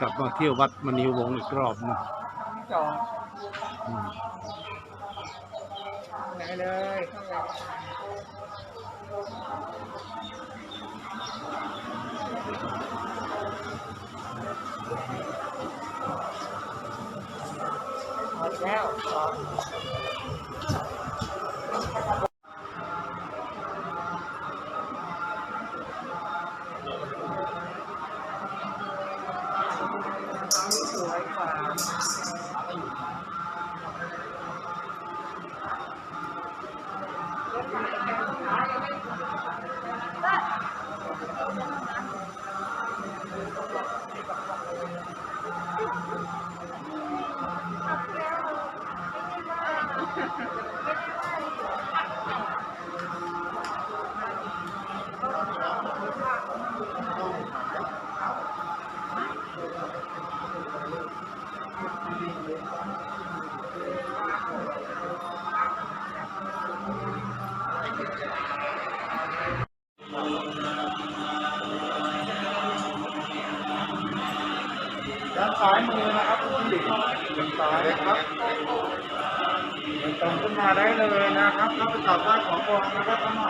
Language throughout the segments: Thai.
กลับมาเที่ยววัดมณีวงศ์อีกรอบนะจองอืมไหนเลยเข้าไปหมดแล้วจอ นะครับเ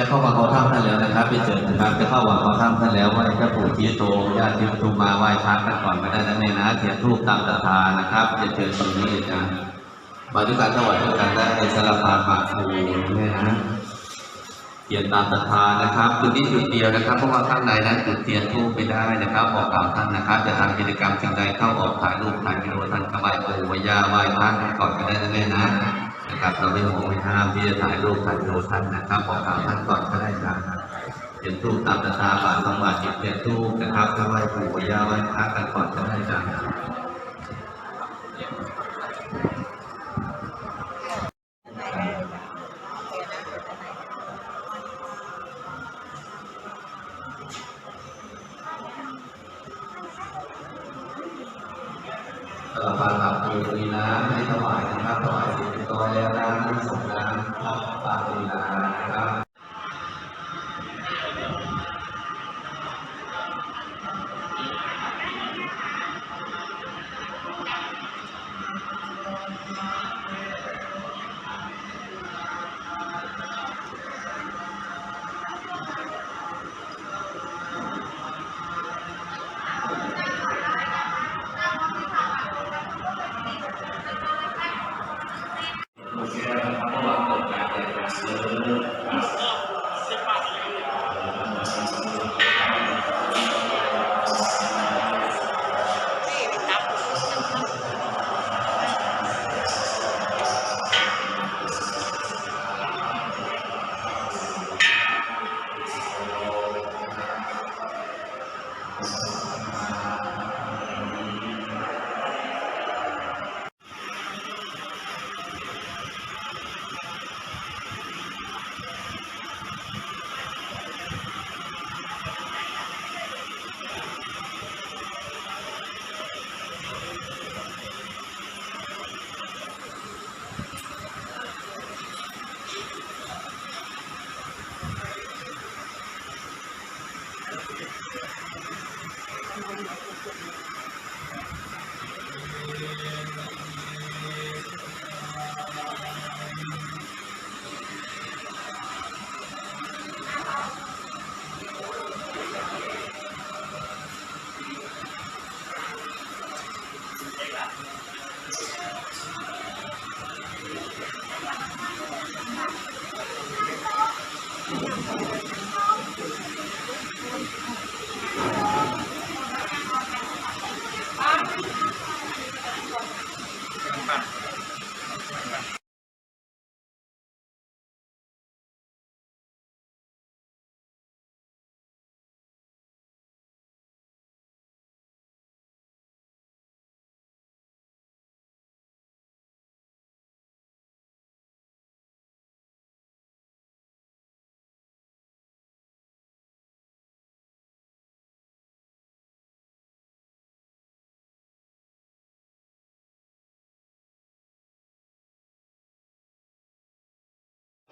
จะเข้ามาเขาถ้ำท่านแล้วนะครับไปเจอนะครับจะเข้าวังเขาถ้ำท่านแล้วไหว้เจ้าปู่ชี้โตญาติโยมทูมาไหว้พระกันก่อนก็ได้นะแม่นะเทียนรูปตามศรัทธานะครับ จะเจอตรงนี้นะมาด้วยการถวายด้วยกันได้สารพานปากภูแม่นะเทียนตามศรัทธานะครับจุดนี้จุดเดียวนะครับเพราะว่าข้างในนั้นจุดเทียนทูปไม่ได้นะครับบอกกล่าวท่านนะครับ จะทำกิจกรรมสิ่งใดเข้าออกถ่ายรูปถ่ายวิดีโอท่านก็ไหว้ปู่ไหว้ย่าไหว้พระกันก่อนก็ได้นะแม่นะ นะครับเราไม่ห่วงไม่ห้ามที่จะถ่ายรูปถ่ายโทรท่านนะครับบอกกล่าวท่านก่อนก็ได้ครับเป็นตู้ตามตาบาทสองบาทจิตเป็นตู้นะครับถ้าไหว้ปู่ไหว้ย่าไหว้พระกันก่อนก็ได้ครับ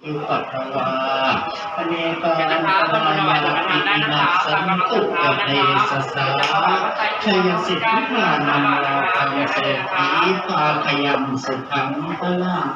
ยุปัตวาอเนกานันตายาปินาสสันตุกะเทสสาชัยสิทธิมานันโลกังเศรษฐีภาขยัมสุขังพลัง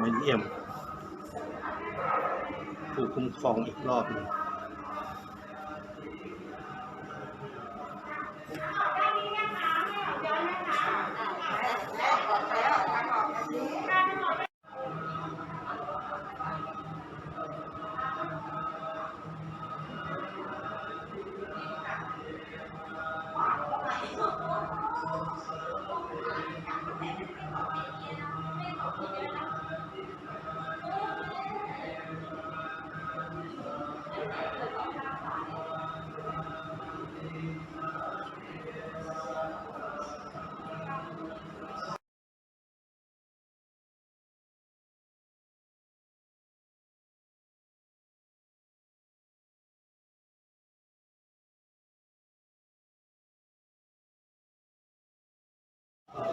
มาเยี่ยม ผู้คุ้มครองอีกรอบหนึ่ง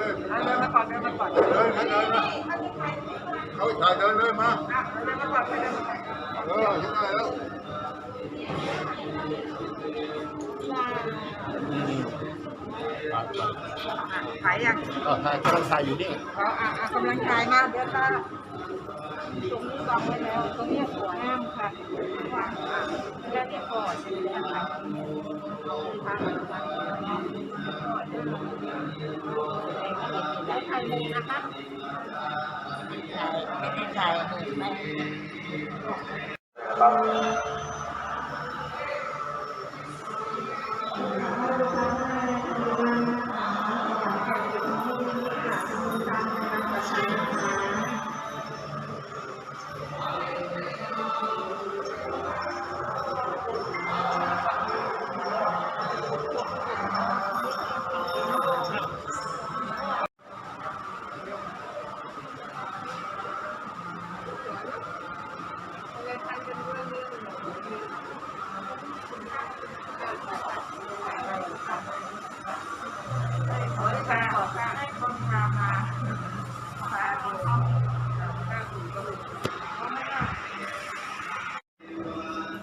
เลยเดินมาก่อนเดินมาก่อนเดินเดินมาเขาถ่ายเดินเลยมาเออใช่แล้วขายยังก็ถ่ายกำลังถ่ายอยู่นี่อ๋ออะอะกำลังขายมาเดี๋ยวตาตรงนี้วางไว้แล้วตรงนี้สวยงามค่ะวางแล้วนี่ก่อนนะคะ แล้วไข่มุกนะคะใส่นี่ไหม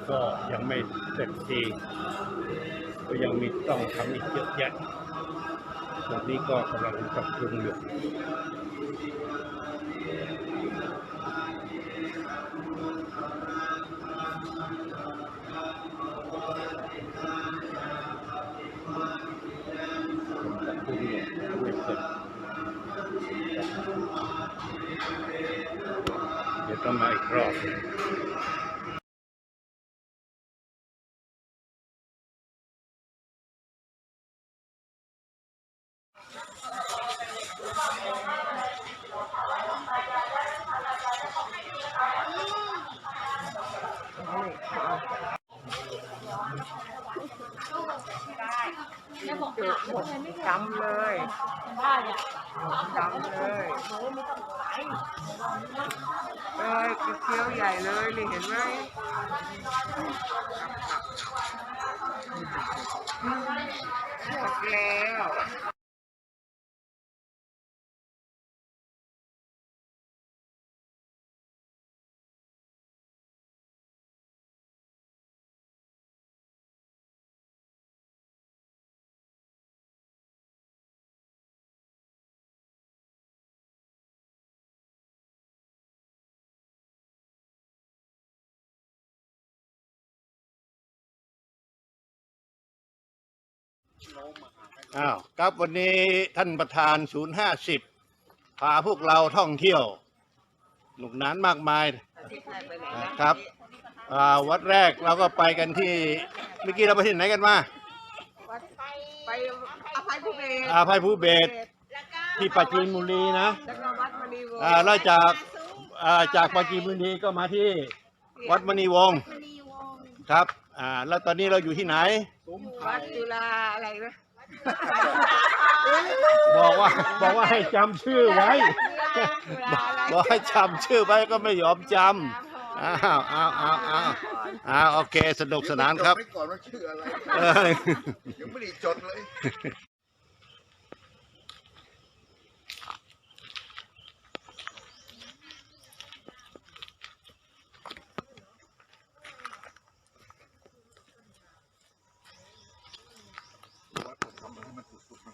ก็ยังไม่เสร็จทีก็ยังมีต้องทำอีกเยอะแยะตอนนี้ก็กำลังปรับปรุงอยู่ปรับปรุงอยู่ไม่เสร็จเดี๋ยวต้องมาอีกรอบ หนึ่งจำเลยจำเลยเอ้ยเคี้ยวใหญ่เลยนี่เห็นไหมหมดแล้ว อ้าวครับวันนี้ท่านประธาน050พาพวกเราท่องเที่ยวหนุกหนานมากมายนะครับอ่าวัดแรกเราก็ไปกันที่เมื่อกี้เราไปที่ไหนกันมาไปอภัยภูเบศรอาภัยภูเบศรที่ปราจีนบุรีนะแล้วก็วัดมณีวงศ์อ่าแล้วจากอ่าจากปราจีนบุรีก็มาที่วัดมณีวงศ์ครับ อ่า แล้วตอนนี้เราอยู่ที่ไหน วัดจุฬาอะไรนะบอกว่าบอกว่าให้จำชื่อไว้ จุฬาอะไรบอกให้จำชื่อไว้ก็ไม่ยอมจำอ้าวอ้าวอ้าวอ้าวอ้าวโอเค สนุกสนานครับ จดไว้ก่อนว่าชื่ออะไร เออ ยังไม่ได้จดเลย วัดทำให้มันสุดๆมัน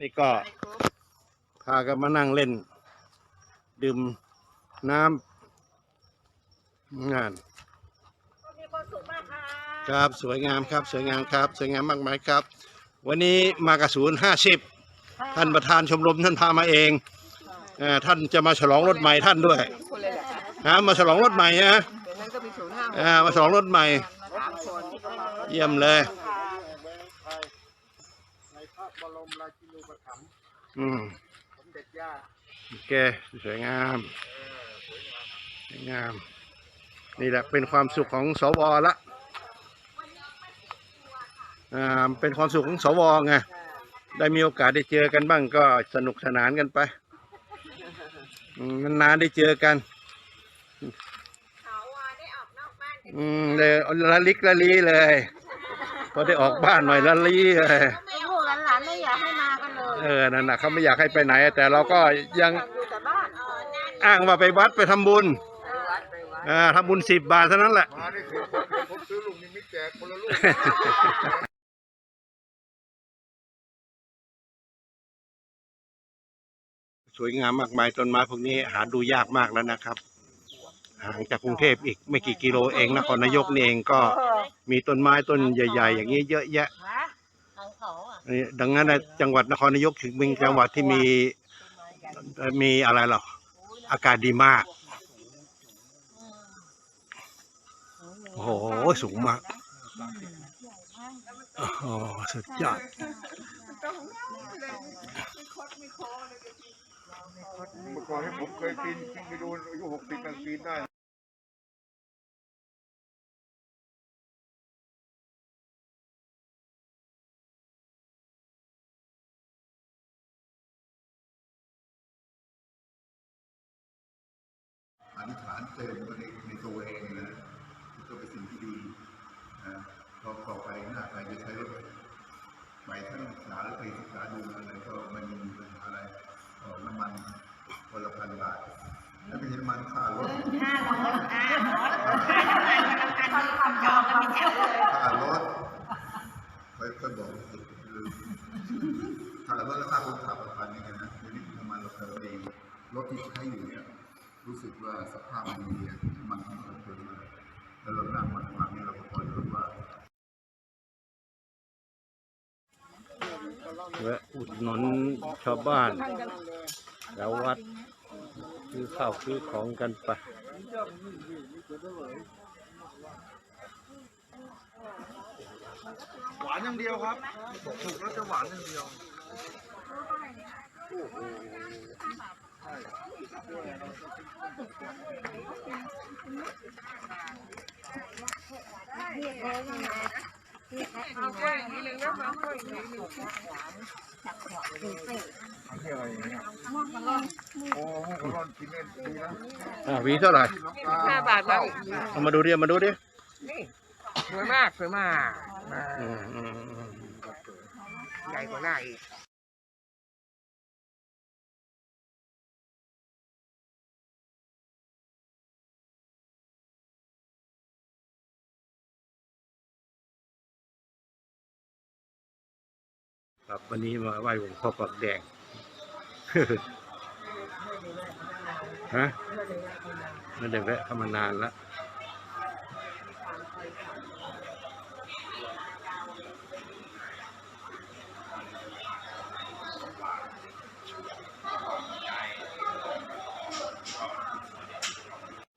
นี่ก็พากันมานั่งเล่น ดื่มน้ำงานมีความสุขมากค่ะครับสวยงามครับ สวยงามครับ สวยงามมากมายครับ วันนี้มากระศูนย์ห้าสิบท่านประธานชมรมท่านพามาเองเอ่อท่านจะมาฉลองรถใหม่ท่านด้วยคนเลยเหรอคะนะมาฉลองรถใหม่นะเดี๋ยวนั้นก็มีศูนย์ห้าอ่ามาฉลองรถใหม่สามคนเยี่ยมเลย ในพระบรมราชินูปถัมภ์ อืมสมเด็จย่าโอเคสวยงามสวยงาม นี่แหละเป็นความสุขของสวละอ่าเป็นความสุขของสวไงได้มีโอกาสได้เจอกันบ้างก็สนุกสนานกันไปอืมนานๆได้เจอกันเขาว่าได้ออกนอกบ้านอืมเลยละลิกละลีเลย พอได้ออกบ้านหน่อยละลีเลย เออนั่นนะเขาไม่อยากให้ไปไหน แต่เราก็ยังอยู่แต่บ้านอ้างว่าไปวัดไปทำบุญไปวัดไปวัดอ่าทำบุญสิบบาทเท่านั้นแหละ มาได้สิบคนผมซื้อลูกนิมิตแจกคนละลูก สวยงามมากมายต้นไม้พวกนี้หาดูยากมากแล้วนะครับ ห่างจากกรุงเทพอีกไม่กี่กิโลเองนครนายกนี่เองก็มีต้นไม้ต้นใหญ่ ๆ อย่างนี้เยอะแยะ นี่ดังนั้นนะจังหวัดนครนายกถึงเป็นจังหวัดที่มีมีอะไรหรออากาศดีมาก โอ้โห สูงมากโอ้โหสุดยอดเมื่อก่อนที่ผมเคยปีนขึ้นไปดูอายุหกสิบกันปีนได้ อธิษฐานเจอมันในในตัวเองนะก็เป็นสิ่งที่ดีนะเราต่อไปหน้าใครจะใช้รถไปทั้งศึกษาหรือไปศึกษาดูอะไรก็ไม่มีปัญหาอะไรน้ำมันคนละพันบาทแล้วไม่ใช่น้ำมันค่ารถค่ารถค่อยๆบอกสิลืมค่ารถและค่าคนขับพันนี่กันนะเดี๋ยวนี้น้ำมันเราเติมเองรถที่ใช้อยู่เนี่ย รู้สึกว่าสภาพมันดีอะมันทั้งหมดเลยแล้วเรานั่งมันฟังเนี่ยเราก็พอจะรู้ว่าแวะอุดหนุนชาวบ้าน แล้ววัดซื้อข้าวซื้อของกันไปหวานอย่างเดียวครับถูกแล้วจะหวานอย่างเดียว เอาแก้อย่างนี้เลยนะมาค่อยๆที่อะไรเนี่ยม่วงกระล่อนโอ้ม่วงกระล่อนกินเล่นดีนะอ่าหวีเท่าไหร่ห้าบาทแล้วเอามาดูดิเอามาดูดินี่สวยมากสวยมากอืมอืมอืม ใหญ่กว่าหน้าอีก ครับวันนี้มาไหว้หลวงพ่อปักแดงฮะไม่ได้แวะเข้ามานานล้ว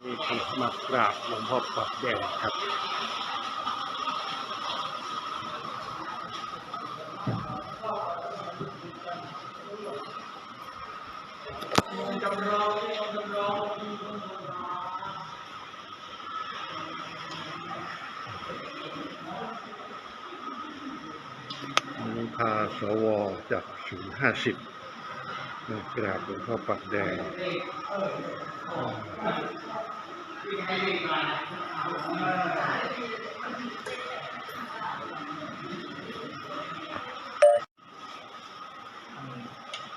มีคนมากราบหลวงพ่อปักแดงครับ พาสวจากศูนย์ห้าสิบมากราบหลวงพ่อปักแดง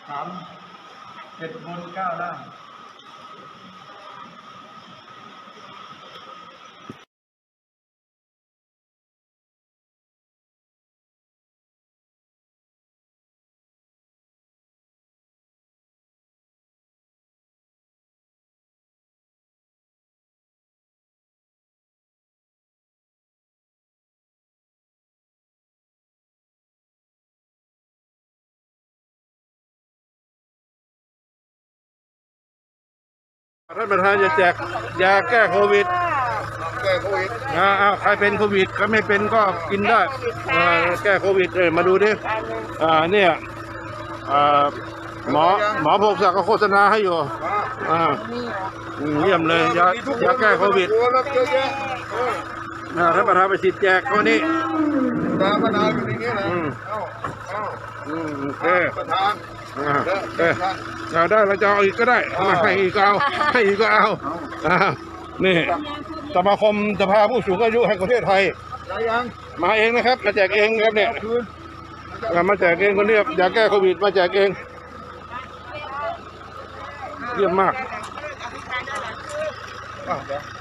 สามเจ็ดบนเก้าล่าง ท่านประธานจะแจกยาแก้โควิดแก้โควิดอ่าอ้าวใครเป็นโควิดใครไม่เป็นก็กินได้อ่าแก้โควิดเลยมาดูดิอ่าเนี่ยอ่าหมอหมอพงศักดิ์ก็โฆษณาให้อยู่อ่าอืมเยี่ยมเลยยายาแก้โควิดตัวรับเยอะแยะเอออ่าท่านประธานไปฉีดแจกคนนี้ตามมานานอยู่ในนี้นะอืมเอ้าเอ้าอืมโอเค ประธาน อ่าเด้อโอเคเด้อท่านเอาได้เราจะเอาอีกก็ได้เอามาให้อีกก็เอาให้อีกก็เอาอ่านี่สมาคมสภาผู้สูงอายุแห่งประเทศไทย ได้ยังมาเองนะครับมาแจกเองนะครับเนี่ยเอาคืนเอามาแจกเองคนนี้ยาแก้โควิดมาแจกเองเยี่ยมมากอธิษฐานได้หลังคือ